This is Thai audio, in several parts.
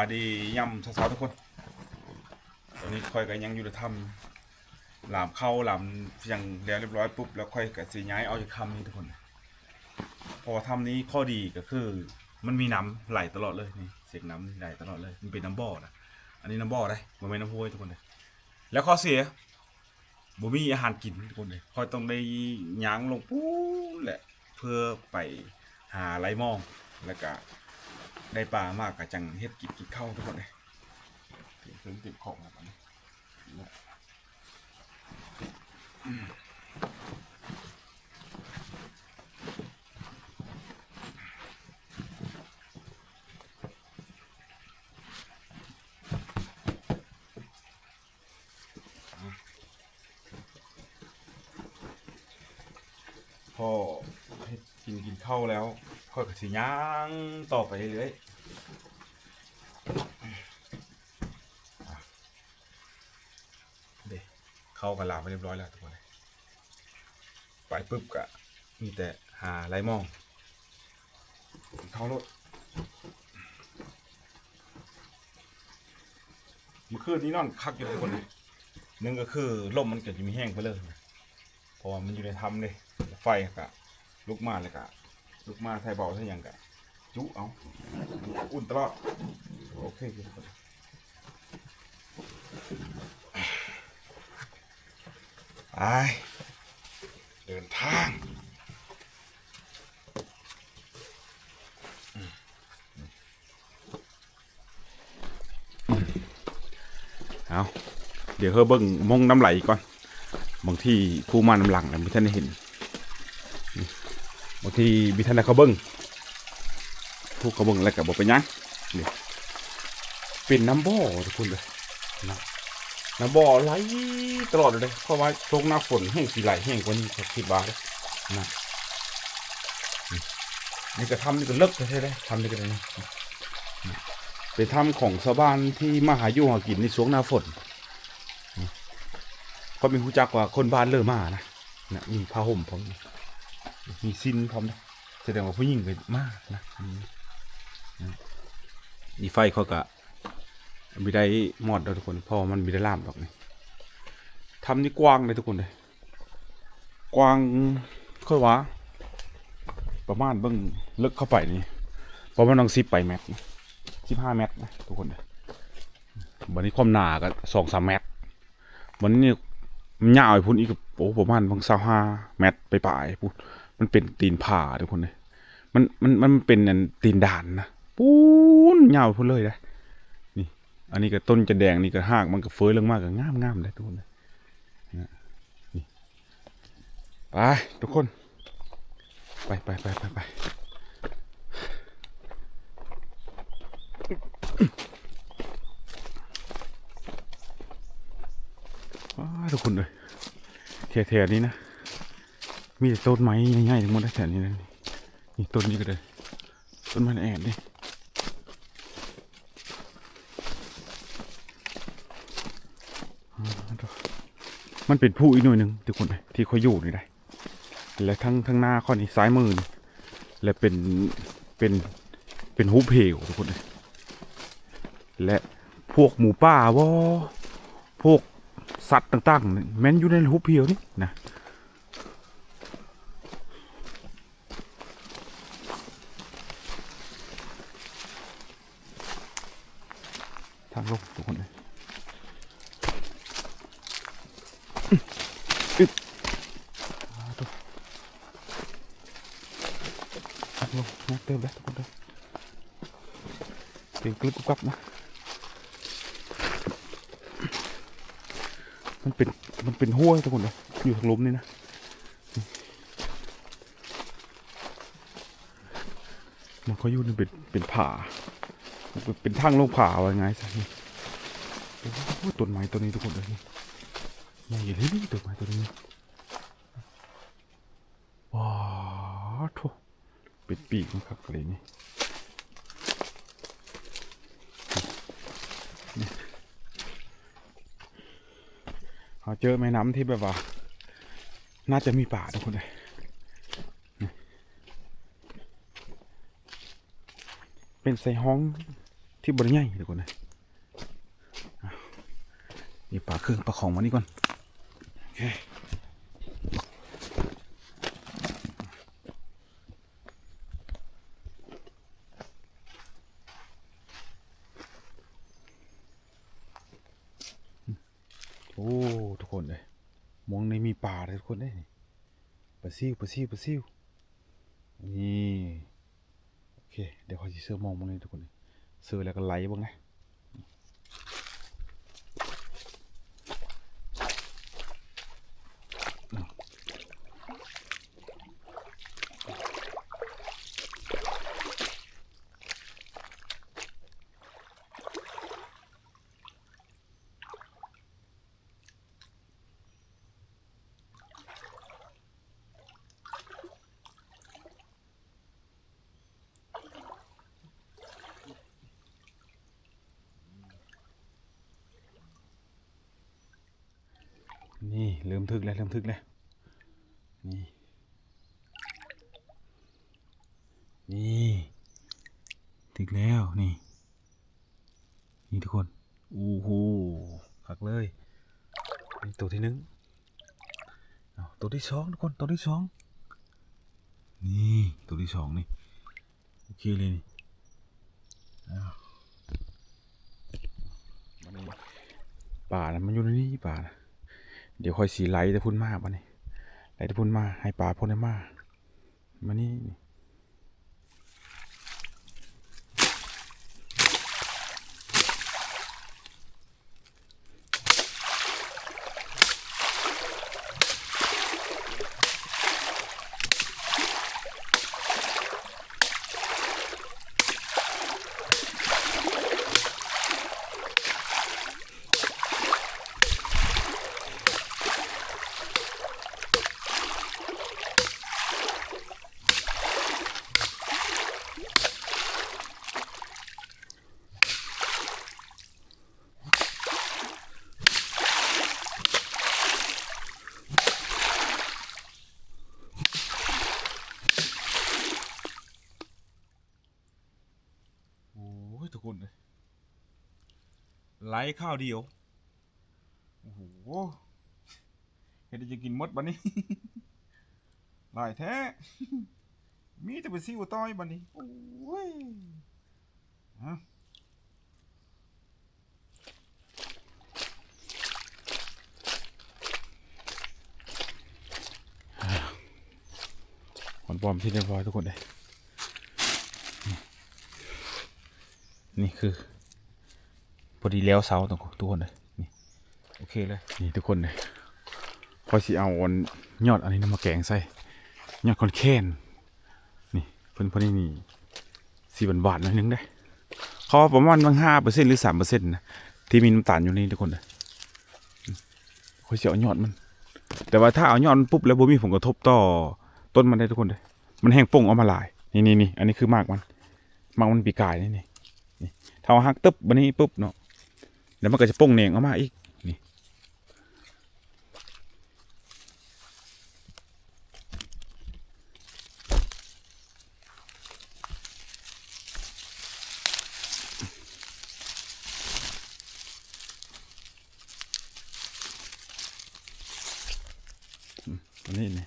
ายดีย่ำเช้าๆทุกคน ตอนนี้ค่อยก็ยังอยู่ในถ้ำหลามเข้าหลามอยังแล้วเรียบร้อยปุ๊บแล้วค่อยก็สีย้ายเอาจากถ้ำนี้ทุกคน พอถ้ำนี้ข้อดีก็คือ มันมีน้ำไหลตลอดเลยนี่เสียงน้ำไหลตลอดเลยมันเป็นน้ำบ่อนะอันนี้น้ำบ่อได้มันไม่น้ำห้วยทุกคนเลยแล้วข้อเสียบ่มีอาหารกินทุกคนเลยค่อยต้องได้ย้างลงปู๊บแหละเพื่อไปหาไรมองแล้วก็ ได้ปลามากกะจังเฮ็ดกินกินข้าวทุกคนเลยเตรียมเครื่องเตรียมของแล้วกันพอเฮ็ดกินกินข้าวแล้วค่อยก็สิย่างต่อไปเรื่อยๆเด้ เข้ากันลาไปเรียบร้อยแล้วทุกคนไปปุ๊บก็มีแต่หาไรมอง เข้ารถมื่อคืนนี้นอนคักอยู่ทุกคนเลยหนึ่งก็คือลมมันเกิดจะมีแห้งไปเลยเพราะว่ามันอยู่ในถ้ำเลยไฟกะลุกมาเลยกะลุกมาไทยเบาใช่ยังกะจุเอาอุ่นตลอดโอเคทุกคน ไปเดินทางเอาเดี๋ยวเฮอเบิ้งมงน้ำไหลก่อน บางที่ผู้มาน้ำหลังนะมีท่านได้เห็น บางทีมีท่านได้เขาเบิ้งผู้เขาเบิ้งแล้วก็บอกไปยังนี่เป็นน้ำบ่อทุกคนเลยนะ น้ำบ่อไหลตลอดเลยเพราะว่าช่วงหน้าฝนแห้งสีไหลแห้งกว่านี้ครับคิดว่าเลยนะนี่ก็ทำนี่ก็เลิกใช่ไหมทำนี่ก็ได้นะนี่เป็นถ้ำของชาวบ้านที่มาหาอยู่หากินในช่วงหน้าฝนก็มีผู้จักว่าคนบ้านเริ่มมานะนะมีผ้าห่มพร้อมมีสิ้นพร้อมนะแสดงว่าผู้หญิงเป็นมากนะนี่ไฟเขาก็ ม่ได้หมอดเราทุกคนพราะว่ามันม่ได้ล่ามดอกนี่ทำนี่กว้างเลยทุกคนเลยกว้างค่อยว่าประมาณเบิ้งลึกเข้าไปนี่ประมาณต้องสิบไปเมตรสิบห้าเมตรนะทุกคนเลยวันนี้ความหนาก็สองสามเมตรวันนี้มันยาวไอ้พุ่นอีกโอ้ประมาณพังสาห้าเมตรไปปลายพุ่นมันเป็นตีนผาทุกคนเลยมันมันมันเป็นอันตีนด่านนะปูนยาวพุ่นเลยนะ อันนี้ก็ต้นจะแดงนี่ก็หากมันก็เฟ้ยลงมากก็งามงามเลยทุกคนนะนี่ไปทุกคน ไปไปไปไปไปทุกคนเลยแถวๆนี้นะ มีแต่ต้นไม้ง่ายๆทั้งหมดนะแถวนี้นะนี่ต้นนี้ก็เลยต้นไม้แอนนี่อ่าดู มันเป็นผู้อีกหน่อยหนึ่งทุกคนเลยที่เขาอยู่นี่ได้ และทั้งทั้งหน้าข้อนี้ซ้ายมือนี่และเป็นเป็นเป็นฮูปเพลทุกคนเลยและพวกหมูป่าวอพวกสัตว์ต่างๆนี่แม้นอยู่ในฮูปเพลนี่นะทางลงทุกคนเลยอึ๊บอ่าดูทางลงนะเติมแล้วทุกคนเลย ลึกกุบกับนะมันเป็นมันเป็นห้วยทุกคนเลยอยู่ทางลมนี่นะมันเขาอยู่นเป็นเป็นผาเป็นทางลงผาว่าไงซะนี่โอ้โหต้นไม้ต้นนี้ทุกคนเลยนี่ใหญ่เลยนี่ต้นไม้ต้นนี้ว้าวโถเป็นปีกมันครับอะไรนี่ เราเจอแม่น้ำที่แบบว่า น่าจะมีป่าทุกคนเลยเป็นใส่ห้องที่บริใหญ่ทุกคนเลยนี่ป่าเครื่องประของมานี่ก่อนโอเคโอ้ทุกคนเลยมองในมี ป่าเลยทุกคนเนี่ปลาซิวปลาซิวปลาซิวนี่โอเคเดี๋ยวขอจีเสื้อมองมองเลยทุกคนเลยเสื้อแล้วก็ไหลบ้างนะ นี่เริ่มทึกแล้วเริ่มทึกแล้วนี่นี่ทึกแล้วนี่ นี่ทุกคนโอ้โหขักเลยนี่ตัวที่หนึ่งตัวที่สองทุกคนตัวที่สองนี่ตัวที่สองนี่โอเคเลยนี่เอามานี่ป่านะมันอยู่ในนี้ป่านะ เดี๋ยวค่อยสีไหลแต่พุ่นมากวะนี่ไหลแต่พุ่นมาให้ปลาพ่นได้มามานี่นี่โอ้ย ทุกคนเลยไหลข้าวเดียว โอ้โหเห็นจะกินมดบันนี้หลายแท้ มีแต่ไปซิวต้อยบันนี้ โอ้ยฮะหอนปลอมที่เรียบร้อยทุกคนเลย นี่คือพอดีแล้วเสาทุกคนทุกคนเลยนี่โอเคเลยนี่ทุกคนเลยพอสิเอาอนยอดอันนี้นำมาแกงใส่ยอดคอนแคนนี่เพิ่นพอดีนี่สี่บาทๆหน่อยนึงได้เขาประมาณบางห้าเปอร์เซ็นต์หรือสามเปอร์เซ็นต์นะที่มีน้ำตาลอยู่นี่ทุกคนเลยพอสิเอายอดมัน แต่ว่าถ้าเอายอดปุ๊บแล้วบ่มีผลกระทบต่อต้นมันได้ทุกคนเลยมันแห้งป่งเออกมาลายนี่นี่นี่อันนี้คือมากมันมากมันปีกายนี่นี่ เท่าหักตึ๊บบันนี้ปุ๊บเนาะแล้วมันก็จะโป่งเหน่งออกมาอีกนี่อืมอันนี้นี่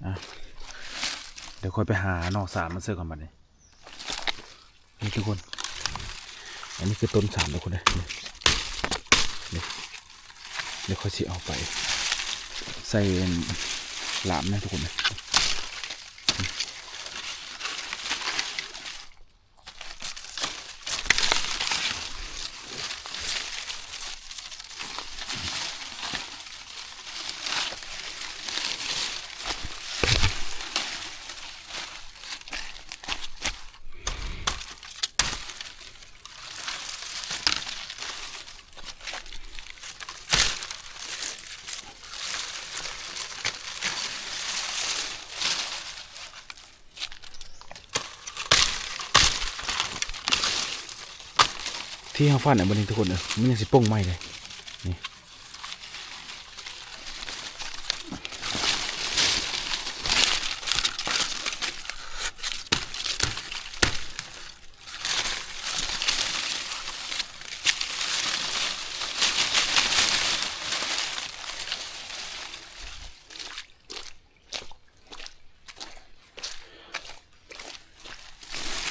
เดี๋ ยวค่อยไปหานอกสามมาเสื้อก่อนบัดนี้นี่ทุกคน อันนี้คือต้นสามทุกคนนี่นี่เดี๋ยวค่อยสิเอาไป ใส่หลามนะทุกคนนะ ที่เฮาฟันอะบ่นี่ทุกคนเด้อมันยังสิโป่งใหม่เลยนี่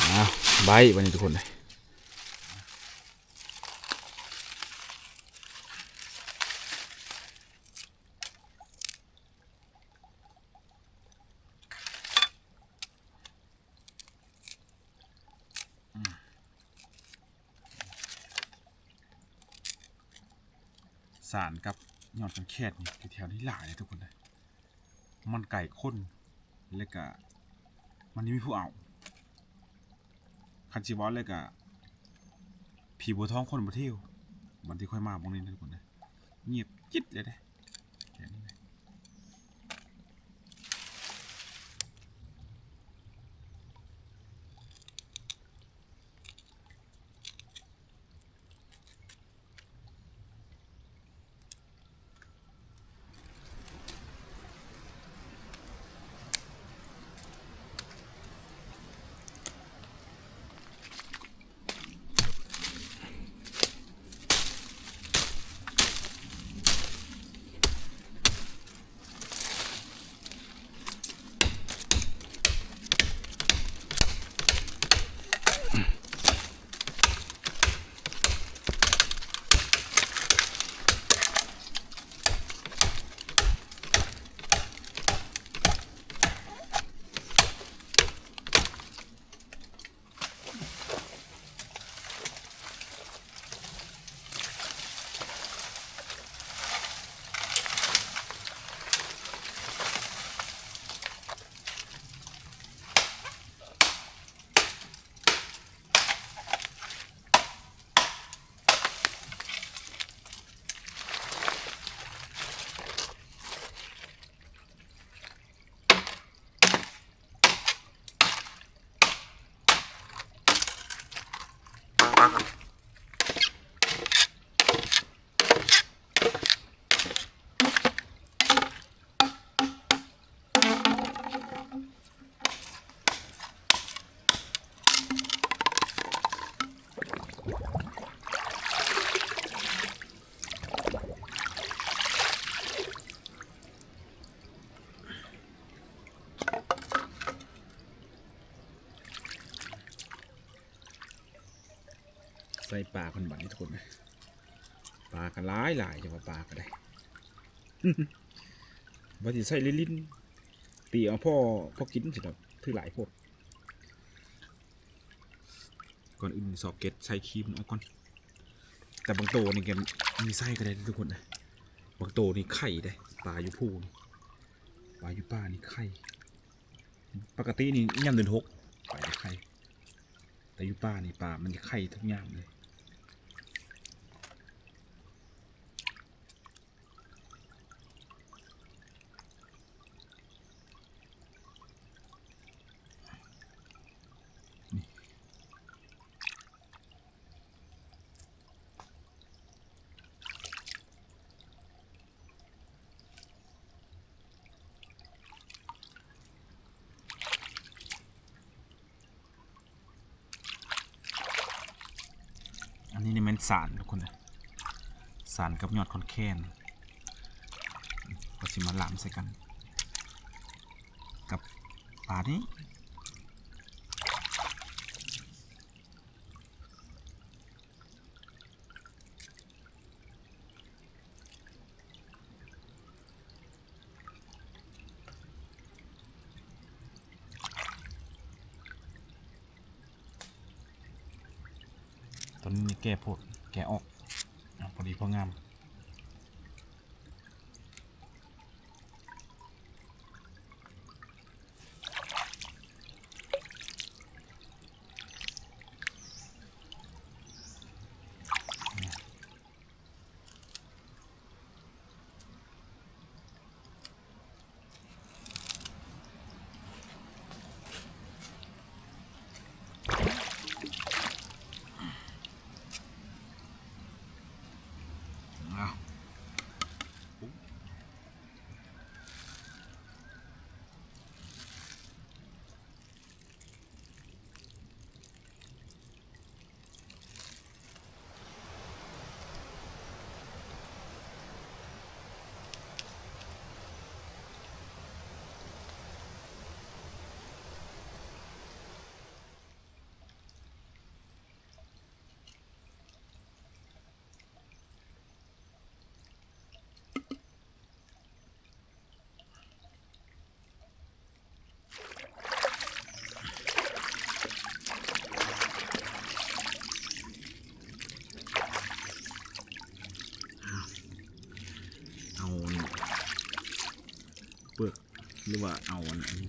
อ้าวใบบัดนี้ทุกคนเลย สารกับ ยอดสังเขตนี่แถวนี้หลายเลยทุกคนเลยมันไก่ข้นแล้วก็มันนี่มีผู้เอาคันจิวอสเลยก็ผีบัวท้องคนมาเที่ยววันที่ค่อยมาบางนี้นะทุกคนเลยเงียบจิตเลยนะ ส่ปลาคนบัดนี้ทุกคนนะปลากันหลายหลายจะว่าปลาก็ได้ว่าสิใส่ลิ้นตีเอาพ่อพ่อกินสิครับถือหลายพดก่อนอื่นสอบเก็ตใส่ครีมเอาก่อน แต่บางโตนี่แกมีไส้ก็ได้ทุกคนนะบางโตนี่ไข่ได้ปลาอยู่พูนปลาอยู่ป้านี่ไข่ปกตินี่ย่ำเดือนหกปลาได้ไข่แต่อยู่ป้านี่ปลามันจะไข่ทุกย่างเลย สารทุกคนนะสารกับยอดคอนแคนก็สิมาหลามใส่กัน กับปลานี้ตอนนี้แก่โพด แกะออกอะพอดีพองาม น อ้าวเอาเปลือก หรือว่าเอาอันนี้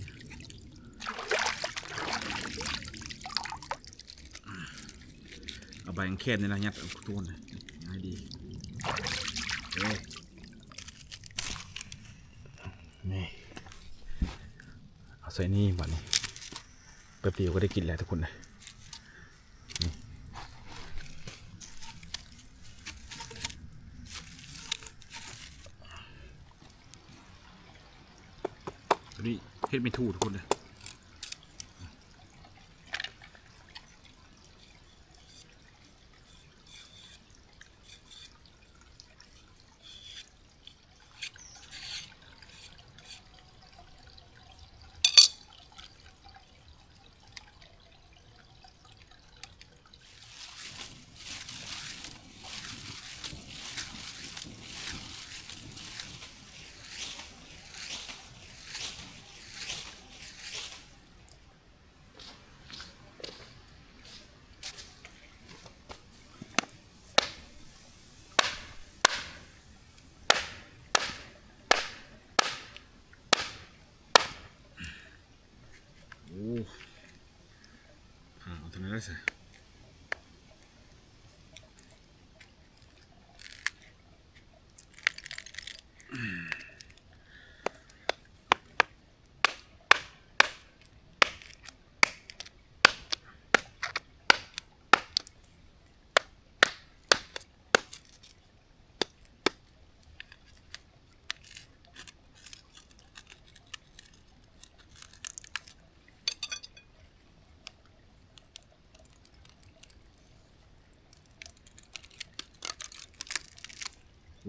เอาใบแค่นี่นะยัดเอาทุกคนง่ายดีเอ้นี่เอาใส่นี่บัดนี้แป๊บเดียวก็ได้กินแล้วทุกคนเลยนี่ตัวนี้ เฮ็ดไม่ถูกทุกคนเลย โอ้ผ่า เ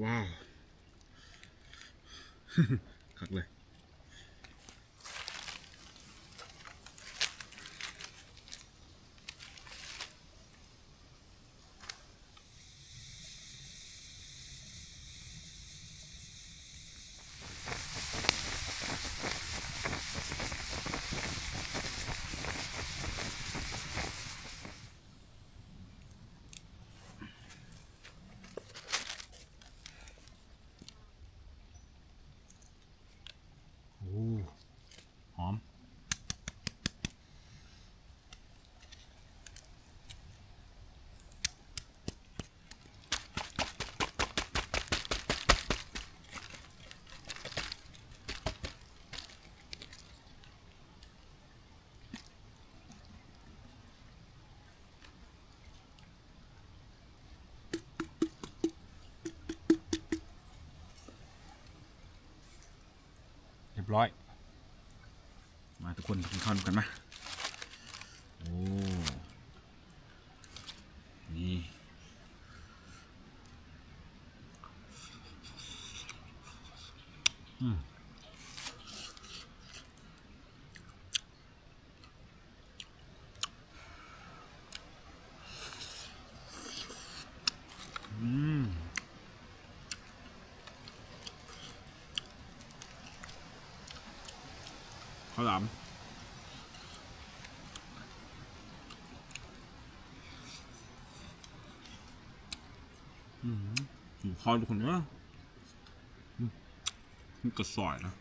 ว้าวคักเลย ยบร้อย มาทุกคนกินข้าวกันมาโอ้นี่อืมอืมข้าวหลามอืมหมู คอยทุกคนเนอะมมันกระสอยนะ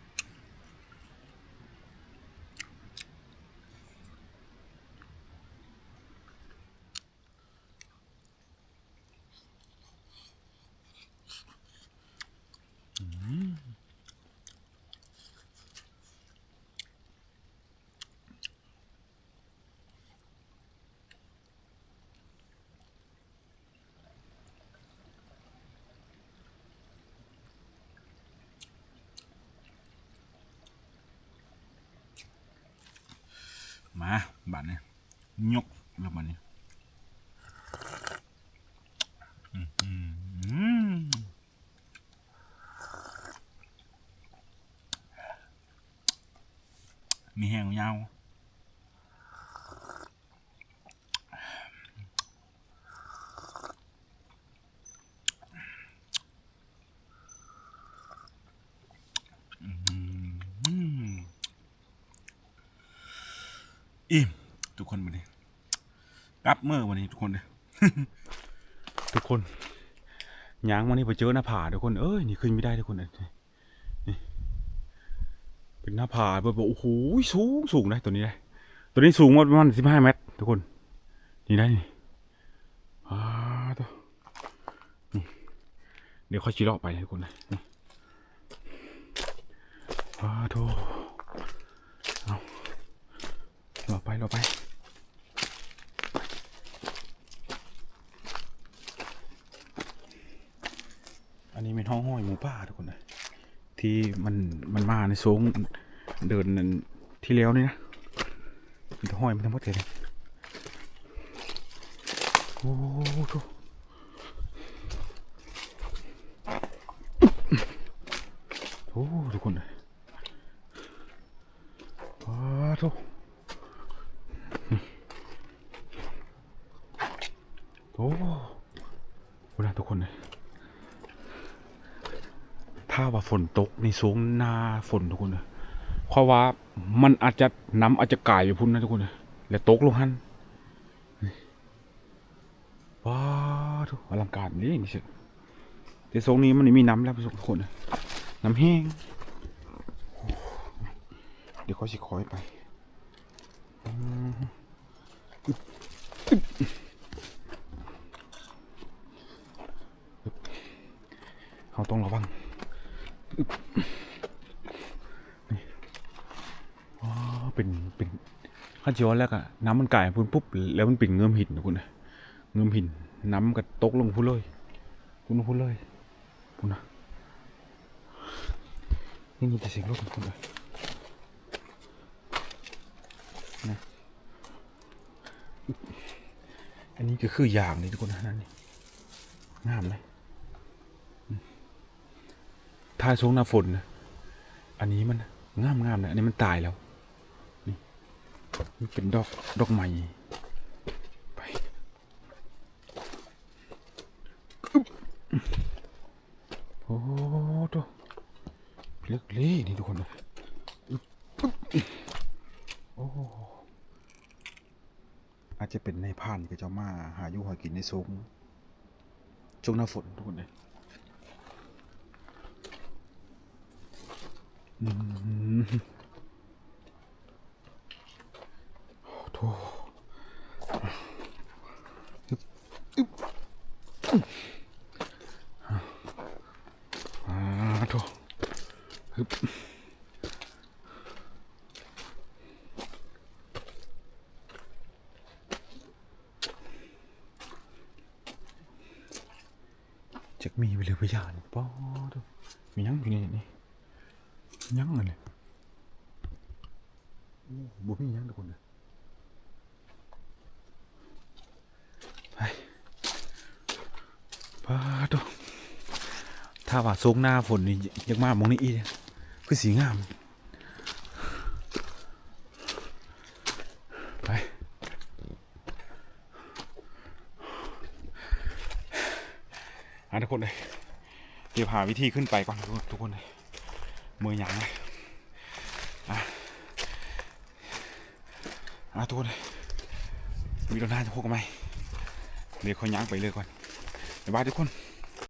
มาบาดเนี่ยยกแล้วบาดนี้อื้อหือมีแห้งยาว อืม อิ่มทุกคนวันนี้กลับเมื่อวันนี้ทุกคนเลยทุกคนย้างมานี่ไปเจอหน้าผาทุกคนเอ้ยนี่ขึ้นไม่ได้ทุกคนนี่เป็นหน้าผาแบบโอ้โหสูงสูงนะตัวนี้นะตัวนี้สูงประมาณสิบห้าเมตร ทุกคนนี่ได้นี่อ้าตัวนี่เดี๋ยวค่อยชี้เลาะไปทุกคนนะนี่อ้าโถเอารอ ไปรอไป อันนี้เป็นห้องห้อยหมูป่าทุกคนนะ ที่มันมันมาในโซงเดินนั่นที่แล้วนี่นะมันห้อยมันทั้งหมดเลยโอ้โหโอ้ทุกคนนะว้าทุกโอ้เวลาทุกคนเลย ถ้าว่า ฝนตกในสูงหน้าฝนทุกคนเลยเพราะว่ามันอาจจะน้ำอาจจะกลายไปพุ่นนะทุกคนเลยแล้วตกลงหันว้าทุกอลังการนี่นี่สิแต่ทรงนี้มันไม่มีน้ำแล้วทุกคนน้ำแห้งเดี๋ยวเขาสิคอยไปเขาต้องระวัง ว้าเป็นเป็นข้าเจียวแล้วก็น้ำมันกลายพุ่นปุ๊บแล้วมันเป็นเงื่อมหินนะคุณนะเงื่อมหินน้ำก็ตกลงพุ่นเลยพุ่นพุ่นเลยพุ่นนะนี่มีแต่เสียงรถของคุณเลยอันนี้ก็คืออย่างนี่ทุกคนนะนั่นนี่งามเลยอืม้าช่วงหน้าฝนนะอันนี้มันงามงามเลยอันนี้มันตายแล้ว นี่มันเป็นดอกดอกใหม่ไปโอ้ตัวเลือกเล่นี่ทุกคนนะอึ๊บอึ๊บโอ้อาจจะเป็นในผ่านกับเจ้ามา หาอยู่หากินในซงช่วงหน้าฝนทุกคนเลยอืม โอ้โถอึ๊บอึบอ่าโถฮึบจักมีไปเลยพยานป้อดมียังอยู่นี่นี่ ยังอะไรโอ้บ่มียังทุกคนเลยไปป้าดถ้าว่าทรงหน้าฝนนี่อยังมามองนี่อีกคือสีงาม ไปอะทุกคนเลย เดี๋ยวหาวิธีขึ้นไปก่อนทุกคนทุกคนเลย มือหยังเลยอะอะทุกคนเลยมีโดนหน้าจะพกกันไหมเดี๋ยวเขายั้งไปเลยก่อนบ๊ายบายทุกคน